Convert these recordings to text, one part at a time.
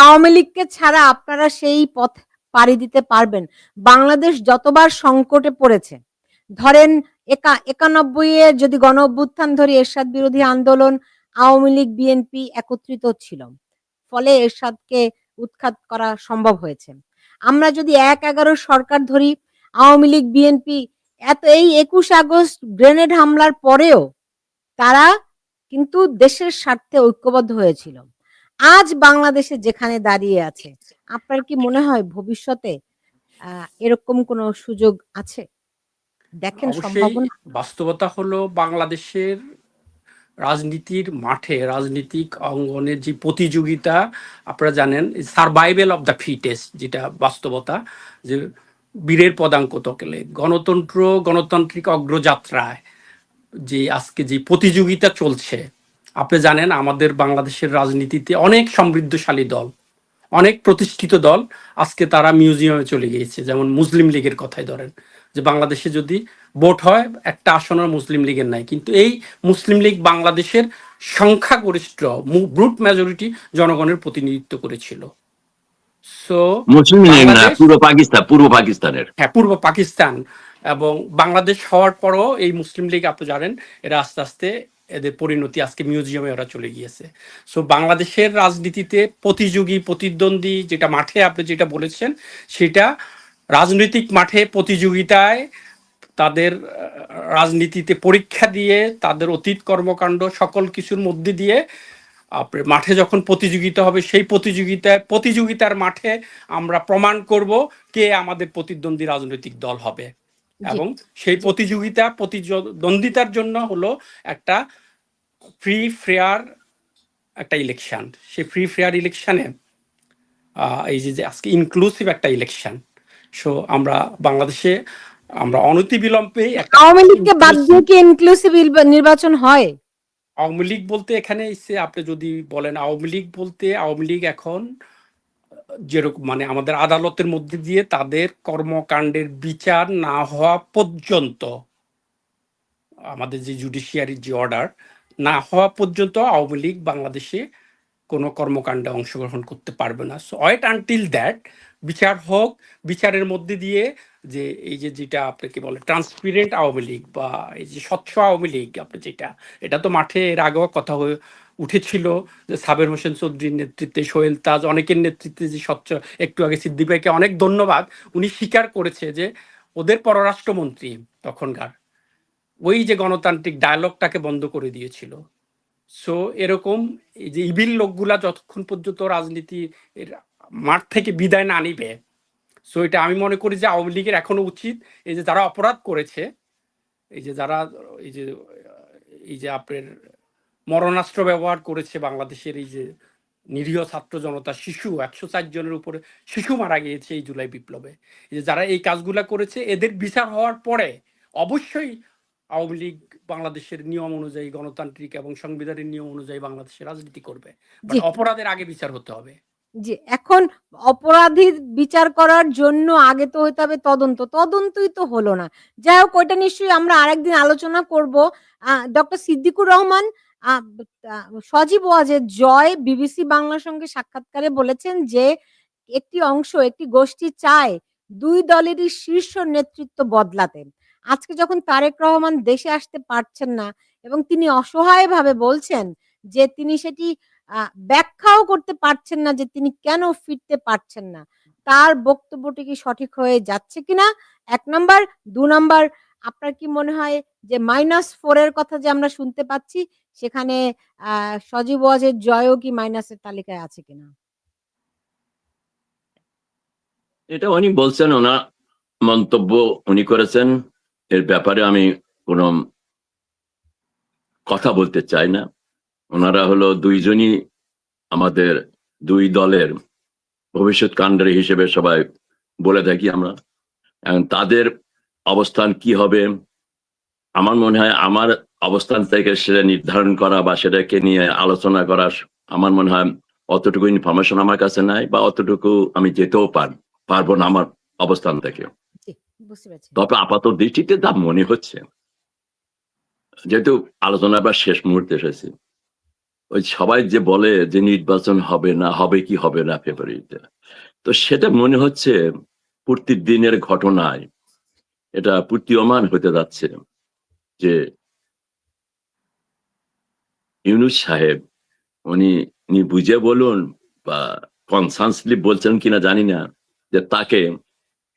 আওয়ামী লীগকে ছাড়া আপনারা সেই পথ পাড়ি দিতে পারবেন? বাংলাদেশ যতবার সংকটে পড়েছে ধরেন একা একানব্বই এ যদি গণ অভ্যুত্থান ধরি এরশাদ বিরোধী আন্দোলন আওয়ামী লীগ বিএনপি একত্রিত ছিল ফলে এরশাদকে উৎখাত করা সম্ভব হয়েছে। আমরা যদি এক এগারো সরকার ধরি আওয়ামী লীগ বিএনপি এত এই একুশ আগস্ট গ্রেনেড হামলার পরেও তারা কিন্তু দেশের স্বার্থে ঐক্যবদ্ধ হয়েছিল। আজ বাংলাদেশে যেখানে দাঁড়িয়ে আছে আপনার কি মনে হয় ভবিষ্যতে এরকম কোনো সুযোগ আছে? দেখেন সম্ভাবনা বাস্তবতা হলো বাংলাদেশের রাজনীতির মাঠে রাজনীতিক অঙ্গনের যে প্রতিযোগিতা আপনারা জানেন সার্ভাইভেল অফ দ্য ফিটেস্ট যেটা বাস্তবতা যে বীরের পদাঙ্ক তকেলে গণতন্ত্র গণতান্ত্রিক অগ্রযাত্রায় যে আজকে যে প্রতিযোগিতা চলছে আপনি জানেন আমাদের বাংলাদেশের রাজনীতিতে অনেক সমৃদ্ধশালী দল অনেক প্রতিষ্ঠিত দল আজকে তারা মিউজিয়ামে চলে গিয়েছে। যেমন মুসলিম লীগের কথাই ধরেন যে বাংলাদেশে যদি ভোট হয় একটা আসনের মুসলিম লীগের নাই। কিন্তু এই মুসলিম লীগ বাংলাদেশের সংখ্যাগরিষ্ঠ ব্রুট মেজরিটি জনগণের প্রতিনিধিত্ব করেছিল। সো মুসলিম লীগ না পূর্ব পাকিস্তান পূর্ব পাকিস্তানের। হ্যাঁ পূর্ব পাকিস্তান। এবং বাংলাদেশ হওয়ার পরও এই মুসলিম লীগ আপনি জানেন এরা আস্তে আস্তে এদের পরিণতি আজকে মিউজিয়ামে ওরা চলে গিয়েছে। সো বাংলাদেশের রাজনীতিতে প্রতিযোগী প্রতিদ্বন্দ্বী যেটা মাঠে আপনি যেটা বলেছেন সেটা রাজনৈতিক মাঠে প্রতিযোগিতায় তাদের রাজনীতিতে পরীক্ষা দিয়ে তাদের অতীত কর্মকাণ্ড সকল কিছুর মধ্যে দিয়ে আপনার মাঠে যখন প্রতিযোগিতা হবে সেই প্রতিযোগিতায় প্রতিযোগিতার মাঠে আমরা প্রমাণ করব কে আমাদের প্রতিদ্বন্দ্বী রাজনৈতিক দল হবে। এবং সেই প্রতিযোগিতা প্রতিদ্বন্দ্বিতার জন্য হলো একটা ফ্রি ফেয়ার একটা ইলেকশন সেই ফ্রি ফেয়ার ইলেকশনে এই যে যে আজকে ইনক্লুসিভ একটা ইলেকশন সো আমরা বাংলাদেশে আমরা অনতিবিলম্বে একটা আওয়ামী লীগকে বাদ দিয়ে কি ইনক্লুসিভ নির্বাচন হয়? আওয়ামী লীগ বলতে এখানে এসে আপনি যদি বলেন আওয়ামী লীগ বলতে আওয়ামী লীগ এখন যেরকম মানে আমাদের আদালতের মধ্যে দিয়ে তাদের কর্মকাণ্ডের বিচার না হওয়া পর্যন্ত আমাদের যে জুডিশিয়ারির যে অর্ডার না হওয়া পর্যন্ত আওয়ামী লীগ বাংলাদেশে কোনো কর্মকাণ্ডে অংশগ্রহণ করতে পারবে না। সো ওয়েট আনটিল দ্যাট বিচার হোক, বিচারের মধ্যে দিয়ে যে এই যে যেটা আপনাকে বলে ট্রান্সপারেন্ট আওয়ামী লীগ বা এই যে স্বচ্ছ আওয়ামী লীগ, আপনি যেটা, এটা তো মাঠে এর আগেও কথা হয়ে উঠেছিল যে সাবের হোসেন চৌধুরীর নেতৃত্বে, সোহেল তাজ অনেকের নেতৃত্বে যে স্বচ্ছ, একটু আগে সিদ্দিক ভাইকে অনেক ধন্যবাদ। উনি স্বীকার করেছে যে ওদের পররাষ্ট্রমন্ত্রী তখনকার। ওই যে গণতান্ত্রিক ডায়ালগটাকে বন্ধ করে দিয়েছিল। সো এরকম যে ইভিল লোকগুলা যতক্ষণ পর্যন্ত রাজনীতি মাঠ থেকে বিদায় না নিবে সো এটা আমি মনে করি যে আওয়ামী লীগের এখনও উচিত। এই যে যারা অপরাধ করেছে, এই যে যারা, এই যে এই যে আপনার মরণাস্ত্র ব্যবহার করেছে বাংলাদেশের এই যে নিরীহ ছাত্র জনতা, শিশু, একশো চার জনের উপরে শিশু মারা গিয়েছে এই জুলাই বিপ্লবে। যে যারা এই কাজগুলা করেছে, এদের বিচার হওয়ার পরে অবশ্যই আওয়ামী লীগ বাংলাদেশের নিয়ম অনুযায়ী গণতান্ত্রিক এবং সংবিধানের নিয়ম অনুযায়ী বাংলাদেশে রাজনীতি করবে। অপরাধের আগে বিচার হতে হবে। যে এখন অপরাধীর বিচার করার জন্য আগে তো হইতে হবে তদন্ত। তদন্তই তো হলো না। যাই হোক ওইটা নিশ্চয়ই আমরা আরেকদিন আলোচনা করব। ডক্টর সিদ্দিকুর রহমান সজীব ওয়াজের জয় বিবিসি বাংলার সঙ্গে সাক্ষাৎকারে বলেছেন যে একটি অংশ একটি গোষ্ঠী চায় দুই দলেরই শীর্ষ নেতৃত্ব বদলাতে। আজকে যখন তারেক রহমান দেশে আসতে পারছেন না এবং তিনি অসহায়ভাবে বলছেন যে তিনি সেটি ব্যাখ্যাও করতে পারছেন না যে তিনি কেন ফিরতে পারছেন না, তার বক্তব্যটি কি সঠিক হয়ে যাচ্ছে কিনা? এক নাম্বার। দু নাম্বার, আপনার কি মনে হয় যে মাইনাস ফোর এর কথা যে আমরা শুনতে পাচ্ছি, সেখানে সজীব ওয়াজের জয়ও কি মাইনাসের তালিকায় আছে কিনা? এটা উনি বলছেন, ওনার মন্তব্য উনি করেছেন। এর ব্যাপারে আমি কোনো কথা বলতে চাই না। ওনারা হলো দুইজনই আমাদের দুই দলের ভবিষ্যৎ কাণ্ডারি হিসেবে সবাই বলে থাকি আমরা। এখন তাদের অবস্থান কি হবে? আমার মনে হয় আমার অবস্থান থেকে সেটা নির্ধারণ করা বা সেটাকে নিয়ে আলোচনা করা আমার মনে হয় অতটুকু ইনফরমেশন আমার কাছে নাই বা অতটুকু আমি যেতেও পার, পারব না আমার অবস্থান থেকে। তবে আপাত দৃষ্টিতে তা মনে হচ্ছে, যেহেতু আলোচনা বা শেষ মুহূর্তে এসেছি, ওই সবাই যে বলে যে নির্বাচন হবে না, হবে কি হবে না ফেব্রুয়ারিতে তো সেটা মনে হচ্ছে প্রতিদিনের ঘটনায় এটা প্রতীয়মান হতে যাচ্ছে যে ইউনুস সাহেব উনি বুঝে বলুন বা কনসান্সলি বলছেন কিনা জানি না, যে তাকে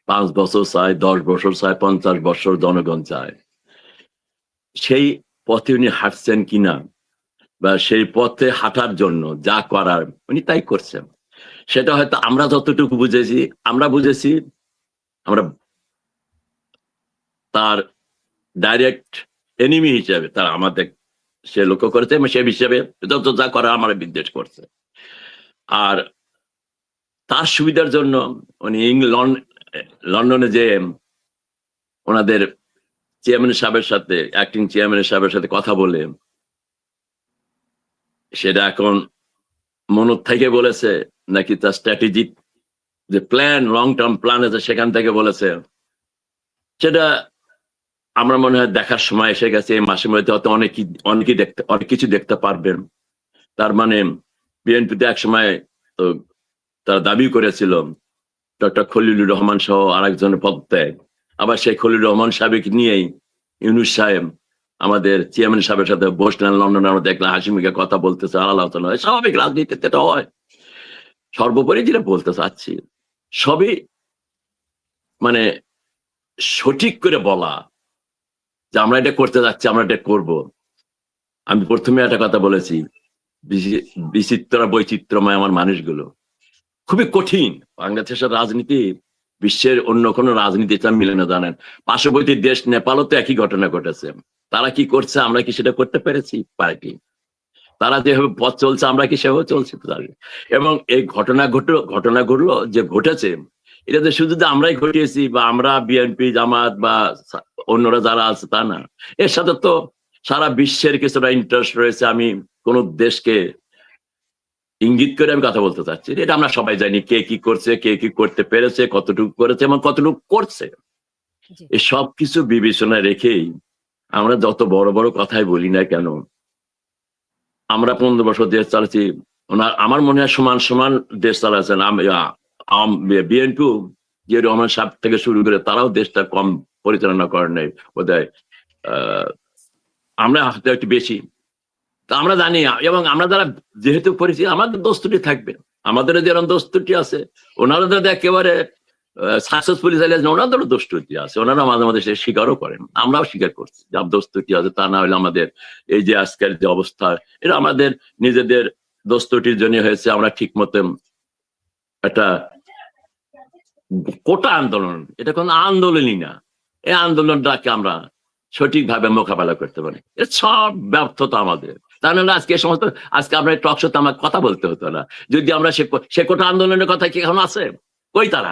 পাঁচ বছর চায়, দশ বছর চায়, পঞ্চাশ বছর জনগণ চায়। সেই পথে উনি হাঁটছেন কিনা বা সেই পথে হাঁটার জন্য যা করার, উনি তাই করছেন। সেটা হয়তো আমরা যতটুকু বুঝেছি, আমরা বুঝেছি, আমরা তার ডাইরেক্ট এনিমি হিসেবে, তার আমাদের সে লক্ষ্য করেছে এবং সে হিসেবে যত যা করার আমার বিদ্বেষ করছে। আর তার সুবিধার জন্য উনি ইংল্যান্ড লন্ডনে যে ওনাদের চেয়ারম্যান সাহেবের সাথে অ্যাক্টিং চেয়ারম্যান সাহেবের সাথে কথা বলে, সেটা এখন মনত থেকে বলেছে, নাকি তার স্ট্র্যাটেজিক যে প্ল্যান লং টার্ম প্ল্যান আছে সেখান থেকে বলেছে। সেটা আমরা মনে হয় দেখার সময় এসে গেছে, এই মাসের মধ্যে হয়তো অনেকই, অনেকেই দেখতে, অনেক কিছু দেখতে পারবেন। তার মানে বিএনপিতে এক সময় তো তারা দাবি করেছিল ডক্টর খলিলুর রহমান সহ আরেকজনের পদত্যাগ। আবার সেই খলিলুর রহমান সাহেবকে নিয়েই ইউনুস সাহেব আমাদের চেয়ারম্যান সাহেবের সাথে বসলেন, লন্ডনে আমরা দেখলাম হাসি মুখে কথা বলতেছে আলাদা হয়, স্বাভাবিক রাজনীতিতে এটা হয়। সর্বোপরি যেটা বলতে চাচ্ছি, সবই মানে সঠিক করে বলা যে আমরা এটা করতে যাচ্ছি, আমরা এটা করব। আমি প্রথমে একটা কথা বলেছি, বিচি- বিচিত্র বৈচিত্র্যময় আমার মানুষগুলো। খুবই কঠিন। বাংলাদেশের রাজনীতি, বিশ্বের অন্য কোনো রাজনীতিটা মিলে না, জানেন। পার্শ্ববর্তী দেশ নেপালও তো একই ঘটনা ঘটেছে। তারা কি করছে, আমরা কি সেটা করতে পেরেছি? পারিনি তারা যেভাবে পথ চলছে, আমরা কি সেভাবে চলছি? এবং এই ঘটনা ঘটলো ঘটনা ঘটলো যে ঘটেছে, এটা তো শুধু যে আমরাই ঘটিয়েছি বা আমরা বিএনপি, জামাত বা অন্যরা যারা আছে তা না। এর সাথে তো সারা বিশ্বের কিছুটা ইন্টারেস্ট রয়েছে। আমি কোন দেশকে ইঙ্গিত করে আমি কথা বলতে চাচ্ছি এটা আমরা সবাই জানি কে কি করছে কে কি করতে পেরেছে কতটুকু করেছে এবং কতটুকু করছে। সব কিছু বিবেচনায় রেখেই আমরা যত বড় বড় কথাই বলি না কেন আমরা পনেরো বছর দেশ চালাচ্ছি ওনার আমার মনে হয় সমান সমান দেশ চালাচ্ছেন বিএনপি যে রহমান সাহেব থেকে শুরু করে তারাও দেশটা কম পরিচালনা করেন নাই আহ, আমরা হয়তো একটু বেশি। তা আমরা জানি, এবং আমরা যারা যেহেতু পরিচিত, আমাদের দোস্তুটি থাকবে। আমাদের যেরকম দোস্তুটি আছে, ওনারা যাদের একেবারে সাকসেসফুলি চালিয়েছেন ওনাদেরও দোস্তুটি আছে। ওনারা মাঝে মাঝে সে স্বীকারও করেন। আমরাও স্বীকার করছি যে দোস্তুটি আছে, তা না হলে আমাদের এই যে আজকের যে অবস্থা, এটা আমাদের নিজেদের দোস্তুটির জন্য হয়েছে। আমরা ঠিক মতো একটা কোটা আন্দোলন, এটা কোনো আন্দোলনই না। এই আন্দোলনটাকে আমরা সঠিকভাবে মোকাবেলা করতে পারি। এটা সব ব্যর্থতা আমাদের। তা নাহলে আজকে সমস্ত আজকে আমরা টক শোতে আমার কথা বলতে হতো না। যদি আমরা সে কোটা আন্দোলনের কথা কি এখন আছে? কই তারা?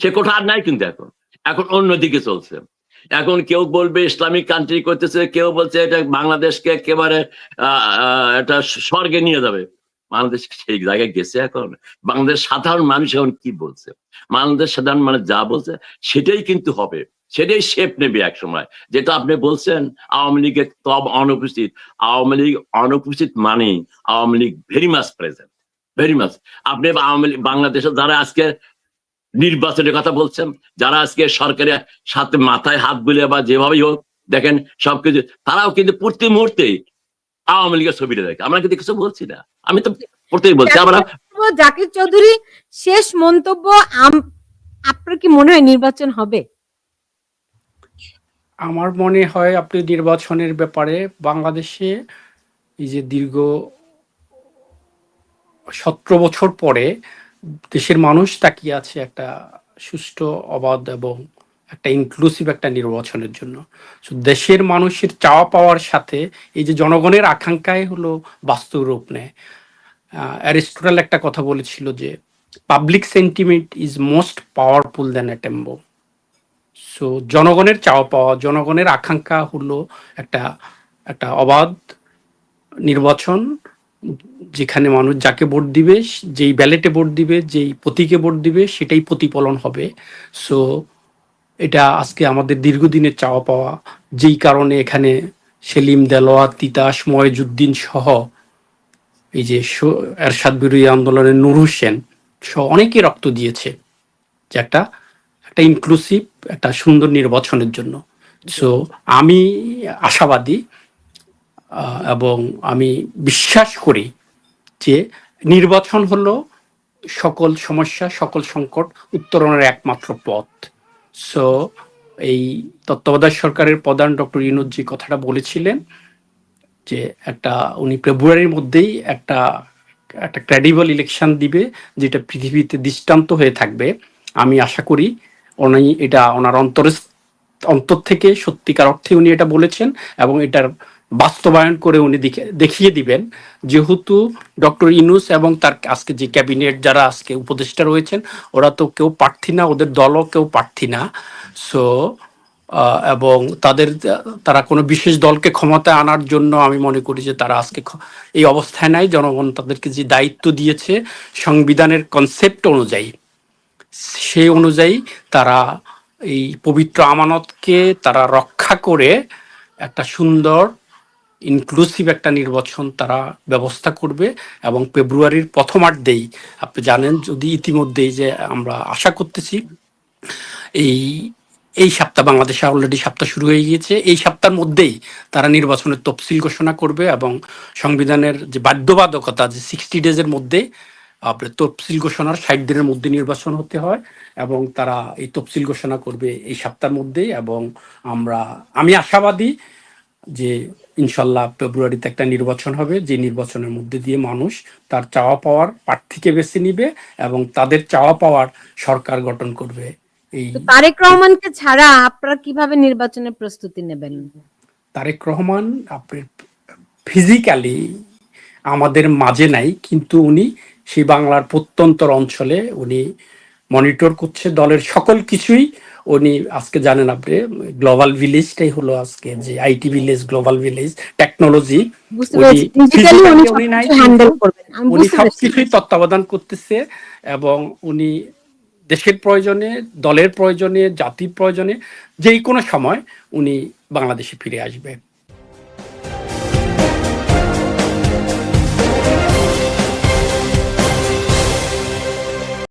সে কোটা আর নাই কিন্তু এখন। এখন অন্যদিকে চলছে। এখন কেউ বলবে ইসলামিক কান্ট্রি করতেছে কেউ বলছে এটা বাংলাদেশকে একেবারে এটা স্বর্গে নিয়ে যাবে। বাংলাদেশ সেই জায়গায় গেছে এখন? বাংলাদেশ সাধারণ মানুষ এখন কি বলছে? বাংলাদেশ সাধারণ মানুষ যা বলছে সেটাই কিন্তু হবে। সেটাই শেপ নেবে এক সময় যেটা আপনি বলছেন, আওয়ামী লীগের তব অনুপস্থিত। আওয়ামী লীগ অনুপস্থিত মানে Awami League very much present very much আপনি আওয়ামী লীগ, বাংলাদেশের যারা আজকে নির্বাচনের কথা বলছেন, যারা আজকে সরকারের সাথে মাথায় হাত বুলিয়ে বা যেভাবেই হোক, দেখেন সবকিছু, তারাও কিন্তু প্রতি মুহূর্তে আওয়ামী লীগের ছবিটা দেখে। আমরা কিন্তু কিছু বলছি না। আমি তো প্রত্যেক বলছি, আমরা জাকির চৌধুরী, শেষ মন্তব্য আপনার কি মনে হয় নির্বাচন হবে? আমার মনে হয় আপনি নির্বাচনের ব্যাপারে বাংলাদেশে এই যে দীর্ঘ সতেরো বছর পরে দেশের মানুষ তাকিয়ে আছে একটা সুষ্ঠু, অবাধ এবং একটা ইনক্লুসিভ একটা নির্বাচনের জন্য। দেশের মানুষের চাওয়া পাওয়ার সাথে এই যে জনগণের আকাঙ্ক্ষায় হলো বাস্তব রূপ নেয়। অ্যারিস্টোটাল একটা কথা বলেছিল যে public sentiment is most powerful than a tempo so জনগণের চাওয়া পাওয়া, জনগণের আকাঙ্ক্ষা হলো একটা একটা অবাধ নির্বাচন, যেখানে মানুষ যাকে ভোট দিবে, যেই ব্যালেটে ভোট দিবে, যেই প্রতীকে ভোট দিবে, সেটাই প্রতিফলন হবে। সো এটা আজকে আমাদের দীর্ঘদিনের চাওয়া পাওয়া। যেই কারণে এখানে সেলিম দেলোয়া তিতাস, ময়জুদ্দিন সহ এই যে এরশাদ বিরোধী আন্দোলনের নুর হোসেন সহ অনেকে রক্ত দিয়েছে যে একটা একটা ইনক্লুসিভ একটা সুন্দর নির্বাচনের জন্য। সো আমি আশাবাদী এবং আমি বিশ্বাস করি যে নির্বাচন হলো সকল সমস্যা, সকল সংকট উত্তরণের একমাত্র পথ। সো এই তত্ত্বাবধায়ক সরকারের প্রধান ডক্টর ইনুজ যে কথাটা বলেছিলেন, যে একটা উনি ফেব্রুয়ারির মধ্যেই একটা একটা ক্রেডিবল ইলেকশন দিবে, যেটা পৃথিবীতে দৃষ্টান্ত হয়ে থাকবে, আমি আশা করি উনি এটা ওনার অন্তরে অন্তর থেকে সত্যিকার অর্থে উনি এটা বলেছেন এবং এটার বাস্তবায়ন করে উনি দেখে- দেখিয়ে দিবেন। যেহেতু ডক্টর ইনুস এবং তার আজকে যে ক্যাবিনেট যারা আজকে উপদেষ্টা রয়েছেন, ওরা তো কেউ প্রার্থী না, ওদের দলও কেউ প্রার্থী না। সো এবং তাদের, তারা কোনো বিশেষ দলকে ক্ষমতায় আনার জন্য আমি মনে করি যে তারা আজকে এই অবস্থায় নাই। জনগণ তাদেরকে যে দায়িত্ব দিয়েছে সংবিধানের কনসেপ্ট অনুযায়ী। সেই অনুযায়ী তারা এই পবিত্র আমানতকে তারা রক্ষা করে একটা সুন্দর ইনক্লুসিভ একটা নির্বাচন তারা ব্যবস্থা করবে এবং ফেব্রুয়ারির প্রথমার্ধেই, আপনি জানেন যদি ইতিমধ্যেই যে আমরা আশা করতেছি, এই এই সপ্তাহ বাংলাদেশে অলরেডি সপ্তাহ শুরু হয়ে গিয়েছে, এই সপ্তাহের মধ্যেই তারা নির্বাচনের তফসিল ঘোষণা করবে এবং সংবিধানের যে বাধ্যবাধকতা যে সিক্সটি ডেজের মধ্যে আপনার তফসিল ঘোষণার ষাট দিনের মধ্যে নির্বাচন হতে হয় এবং তারা এই তফসিল ঘোষণা করবে এই সপ্তাহের মধ্যে এবং আমরা আমি আশাবাদী যে ইনশাল্লাহ ফেব্রুয়ারিতে একটা নির্বাচন হবে। যে নির্বাচনের মধ্যে দিয়ে মানুষ তার চাওয়া পাওয়ার প্রার্থীকে বেছে নিবে এবং তাদের চাওয়া পাওয়ার সরকার গঠন করবে। এই তারেক রহমানকে ছাড়া আপনারা কীভাবে নির্বাচনের প্রস্তুতি নেবেন? তারেক রহমান আপনার ফিজিক্যালি আমাদের মাঝে নাই কিন্তু উনি সেই বাংলার প্রত্যন্তর অঞ্চলে উনি মনিটর করছে দলের সকল কিছুই। উনি আজকে জানেন আপনি গ্লোবাল ভিলেজটাই হলো আজকে যে IT village global village technology. উনি সবকিছুই তত্ত্বাবধান করতেছে এবং উনি দেশের প্রয়োজনে দলের প্রয়োজনে জাতির প্রয়োজনে যেই কোনো সময় উনি বাংলাদেশে ফিরে আসবে